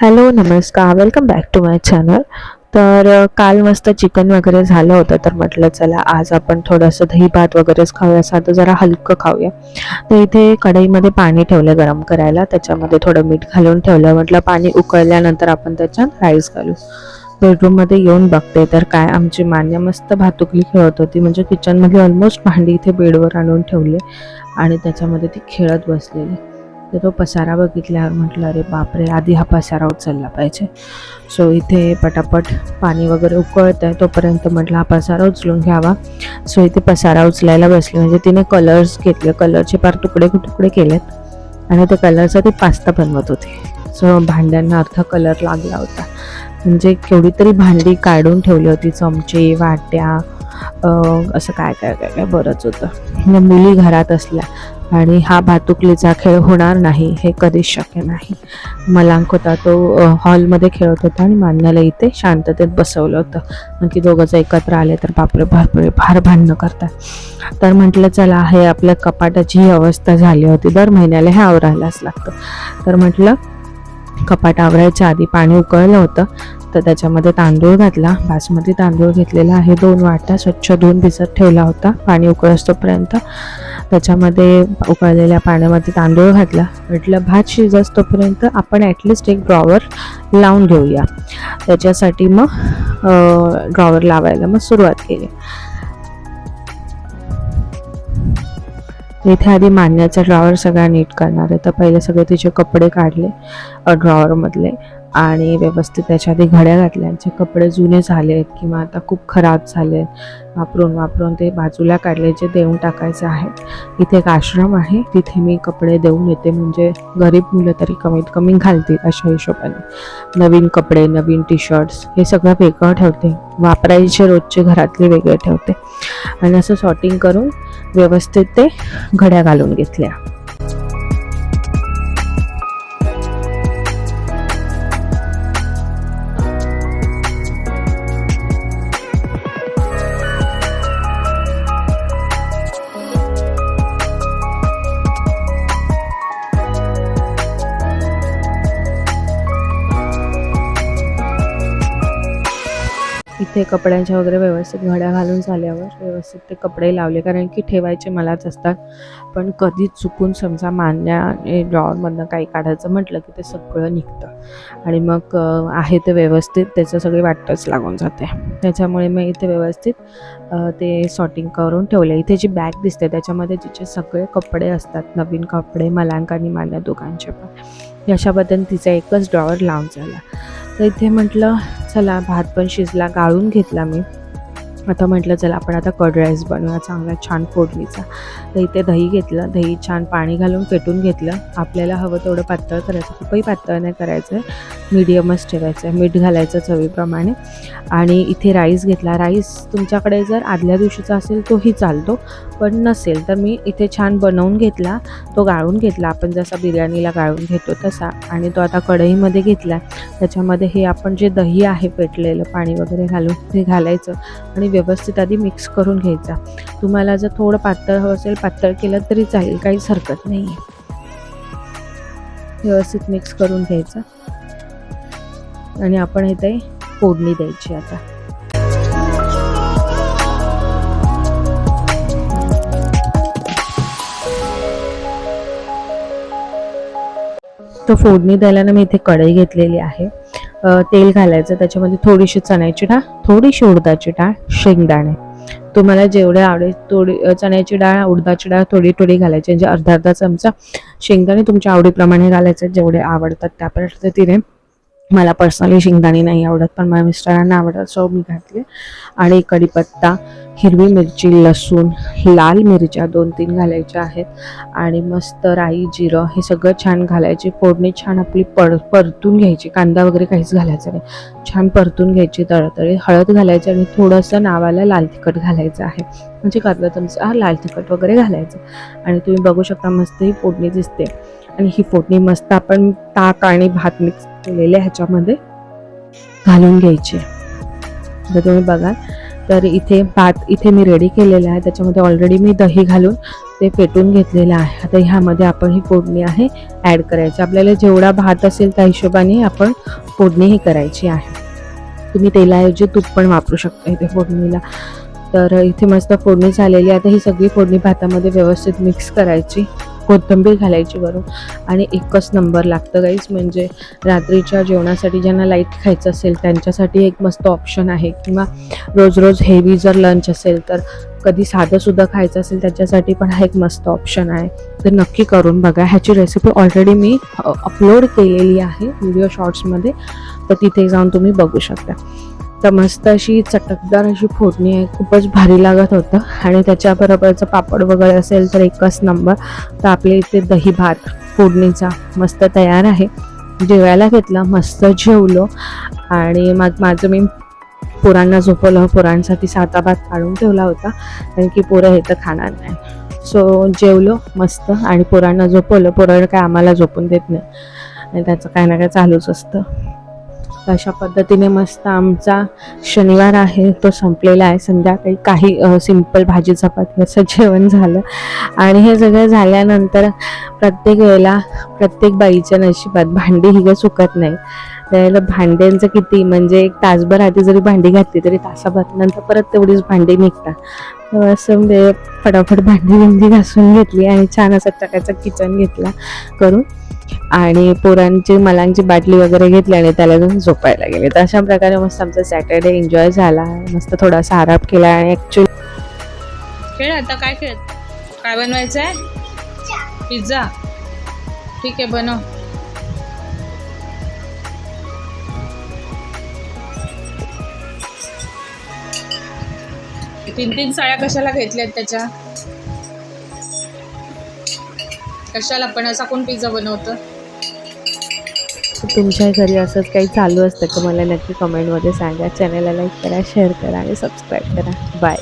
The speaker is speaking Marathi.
हॅलो नमस्कार. Welcome back to my channel तर काल मस्त चिकन वगैरे झालं होतं तर म्हटलं चला आज आपण थोडंसं दही भात वगैरेच खाऊया. साधं जरा हलकं खाऊया. तर इथे कढईमध्ये पाणी ठेवलं गरम करायला. त्याच्यामध्ये थोडं मीठ घालून ठेवलं. म्हटलं पाणी उकळल्यानंतर आपण त्याच्यात राईस घालू. बेडरूममध्ये येऊन बघते. तर काय आमची मान्य मस्त भातुकली खेळत होती. म्हणजे किचनमध्ये ऑलमोस्ट भांडी इथे बेडवर आणून ठेवले. आणि त्याच्यामध्ये ती खेळत बसलेली. तर तो पसारा बघितल्यावर म्हटलं अरे बापरे आधी हा पसारा उचलला पाहिजे. सो इथे पटापट पाणी वगैरे उकळत आहे तोपर्यंत म्हटलं हा पसारा उचलून घ्यावा. सो इथे पसारा उचलायला बसले. म्हणजे तिने कलर्स घेतले. कलरचे पार तुकडे तुकडे केलेत. आणि त्या कलरचा ती पास्ता बनवत होती. सो भांड्यांना अर्धा कलर लागला होता. म्हणजे केवढी तरी भांडी काढून ठेवली होती. चमचे वाट्या असं काय काय काय काय बरंच होतं. म्हणजे मुली घरात असल्या. आणि हा भातुकलीचा खेळ होणार नाही हे कधीच शक्य नाही. मलांक होता तो हॉलमध्ये खेळत होता आणि मान्याला इथे शांततेत बसवलं होतं. मग दोघं दोघंच एकत्र आले तर बापरे भरपूर फार भांडणं करतात. तर म्हटलं चला हे आपल्या कपाटाची ही अवस्था झाली होती. दर महिन्याला हे आवरायलाच लागतं. तर म्हटलं कपाट आवरायच्या आधी पाणी उकळलं होतं. तर त्याच्यामध्ये तांदूळ घातला. बासमती तांदूळ घेतलेला आहे. दोन वाटा स्वच्छ धुवून भिजत ठेवला होता. पाणी उकळस्तोपर्यंत त्याच्यामध्ये उकळलेल्या पाण्यामध्ये तांदूळ घातला. म्हटलं भात शिजतोपर्यंत आपण ॲटलिस्ट एक ड्रॉवर लावून घेऊया. त्याच्यासाठी मग ड्रॉवर लावायला मग सुरुवात केली. इथे आधी मांडण्याचा ड्रॉवर सगळा नीट करणार आहे. तर पहिले सगळे तिचे कपडे काढले ड्रॉवरमधले आणि व्यवस्थित त्याच्या आधी घड्या घातल्या. जे कपडे जुने झाले आहेत किंवा आता खूप खराब झाले आहेत वापरून वापरून ते बाजूला काढले जे देऊन टाकायचे आहेत. इथे एक आश्रम आहे. तिथे मी कपडे देऊन येते. म्हणजे गरीब मुलं तरी कमीत कमी घालतील अशा हिशोबाने. नवीन कपडे नवीन टी शर्ट्स हे सगळं वेगळं ठेवते. वापरायचे रोजचे घरातले वेगळे ठेवते. आणि असं सॉर्टिंग करून व्यवस्थित ते घड्या घालून घेतल्या. ते कपड्यांच्या वगैरे व्यवस्थित घड्या घालून झाल्यावर व्यवस्थित ते कपडे लावले. कारण की ठेवायचे मलाच असतात. पण कधी चुकून समजा मान्या ड्रॉवरमधनं काही काढायचं म्हटलं की ते सगळं निघतं. आणि मग आहे ते व्यवस्थित त्याचं सगळी वाटच लागून जाते. त्याच्यामुळे मग इथे व्यवस्थित ते सॉर्टिंग करून ठेवले इथे जी बॅग दिसते त्याच्यामध्ये तिचे सगळे कपडे असतात. नवीन कपडे मलांक आणि मान्या दोघांचे पण. अशा पद्धतीने तिचा एकच ड्रॉवर लावून झाला. तर इथे म्हटलं चला भात पण शिजला गाळून घेतला मी. आता म्हटलं चला आपण आता कर्ड राईस बनवूया चांगला छान फोडणीचा. तर इथे दही घेतलं दही छान पाणी घालून फेटून घेतलं. आपल्याला हवं तेवढं पातळ करायचं खूपही पातळ नाही करायचं. आहे मीडियमच ठेवायचं आहे मीठ घालायचं चवीप्रमाणे. आणि इथे राईस घेतला. राईस तुमच्याकडे जर आदल्या दिवशीचा असेल तोही चालतो. पण नसेल तर मी इथे छान बनवून घेतला. तो गाळून घेतला. आपण जसा बिर्याणीला गाळून घेतो तसा. आणि तो आता कढईमध्ये घेतला. त्याच्यामध्ये हे आपण जे दही आहे पेटलेलं पाणी वगैरे घालून ते घालायचं. आणि व्यवस्थित आधी मिक्स करून घ्यायचा. तुम्हाला जर थोडं पातळ हवं असेल पातळ केलं तरी चालेल काहीच हरकत नाही आहे व्यवस्थित मिक्स करून घ्यायचं. आणि आपण इथे फोडणी द्यायची आता. तर फोडणी द्यायला ना मी इथे कढई घेतलेली आहे. तेल घालायचं त्याच्यामध्ये थोडीशी चण्याची डाळ थोडीशी उडदाची डाळ शेंगदाणे. तुम्हाला जेवढे आवडेल थोडी चण्याची डाळ उडदाची डाळ थोडी थोडी घालायची म्हणजे अर्धा अर्धा चमचा. शेंगदाणे तुमच्या आवडीप्रमाणे घालायचे जेवढे आवडतात त्या पद्धतीने. मला पर्सनली शेंगदाणे नाही आवडत पण माझ्या मिस्टरांना आवडत सो मी घातले. आणि कढीपत्ता हिरवी मिरची लसूण लाल मिरच्या दोन तीन घालायच्या आहेत. आणि मस्त राई जिरं हे सगळं छान घालायचे. फोडणी छान आपली पर परतून घ्यायची. कांदा वगैरे काहीच घालायचा नाही. छान परतून घ्यायची तळतळी. हळद घालायची आणि थोडंसं नावाला लाल तिखट घालायचं आहे. म्हणजे कांदा तुमचा लाल तिखट वगैरे घालायचं. आणि तुम्ही बघू शकता मस्त ही फोडणी दिसते. आणि ही फोडणी मस्त आपण ताक आणि भात मिक्स केलेले ह्याच्यामध्ये. घालून घ्यायची. तर तुम्ही बघाल तर इथे भात इथे मी रेडी केलेला आहे. त्याच्यामध्ये ऑलरेडी मी दही घालून ते फेटून घेतलेलं आहे. आता ह्यामध्ये आपण ही फोडणी आहे ॲड करायची. आपल्याला जेवढा भात असेल त्या हिशोबाने आपण फोडणी ही करायची आहे. तुम्ही तेलाऐवजी तूप पण वापरू शकता इथे फोडणीला. तर इथे मस्त फोडणी झालेली आहे. आता ही सगळी फोडणी भातामध्ये व्यवस्थित मिक्स करायची. कोथिंबीर घालायची वरून आणि एकच नंबर लागतं गाईस म्हणजे रात्रीच्या जेवणासाठी ज्यांना लाइट खायचं असेल त्यांच्यासाठी एक मस्त ऑप्शन आहे. किंवा रोज रोज हेवी जर लंच असेल तर कधी साधं सुद्धा खायचं असेल त्याच्यासाठी पण हा एक मस्त ऑप्शन आहे. तर नक्की करून बघा. ह्याची रेसिपी ऑलरेडी मी अपलोड केलेली आहे व्हिडिओ शॉर्ट्समध्ये तर तिथे जाऊन तुम्ही बघू शकता. तर मस्त अशी चटकदार अशी फोडणी आहे. खूपच भारी लागत होतं. आणि त्याच्याबरोबरचं पापड वगैरे असेल तर एकच नंबर. तर आपल्या इथे दही भात फोडणीचा मस्त तयार आहे. जेवायला घेतला मस्त जेवलो. आणि मग माझं मी पोरांना झोपवलं. पोरांसाठी साता भात काढून ठेवला होता. कारण की पोरं हे तर खाणार नाही. सो जेवलो मस्त. आणि पोरांना झोपवलं. पोरं काय आम्हाला झोपून देत नाही. आणि त्याचं काय ना काय चालूच असतं. अशा पद्धतीने मस्त आमचा शनिवार आहे तो संपलेला आहे. संध्याकाळी काही सिंपल भाजी चपाती असं जेवण झालं. आणि हे सगळं झाल्यानंतर प्रत्येक वेळेला प्रत्येक बाईच्या नशिबात भांडी ही काही चुकत नाही त्यावेळेला भांड्यांचं किती म्हणजे एक तासभर आधी जरी भांडी घातली तरी तासाभर नंतर परत तेवढीच भांडी निघतात. असं म्हणजे फटाफट भांडी बिंडी घासून घेतली आणि छान असा टकाचा किचन घेतला करून. आणि पोरांची मलांची बाटली वगैरे घेतली आणि त्याला जाऊन झोपायला गेले. तर अशा प्रकारे मस्त आमचा सॅटर्डे एन्जॉय झाला. मस्त थोडासा आराम केला आणि ॲक्च्युली खेळ आता काय खेळ? काय बनवायचं आहे पिझ्झा. ठीक आहे बनव. तीन तीन साड्या कशाला घेतल्यात त्याच्या? कशाला पण असा कोण पिझ्झा बनवतं? तुमच्या घरी असंच काही चालू असतं का? मला नक्की कमेंटमध्ये सांगा. चॅनलला लाईक करा शेअर करा आणि सबस्क्राईब करा. बाय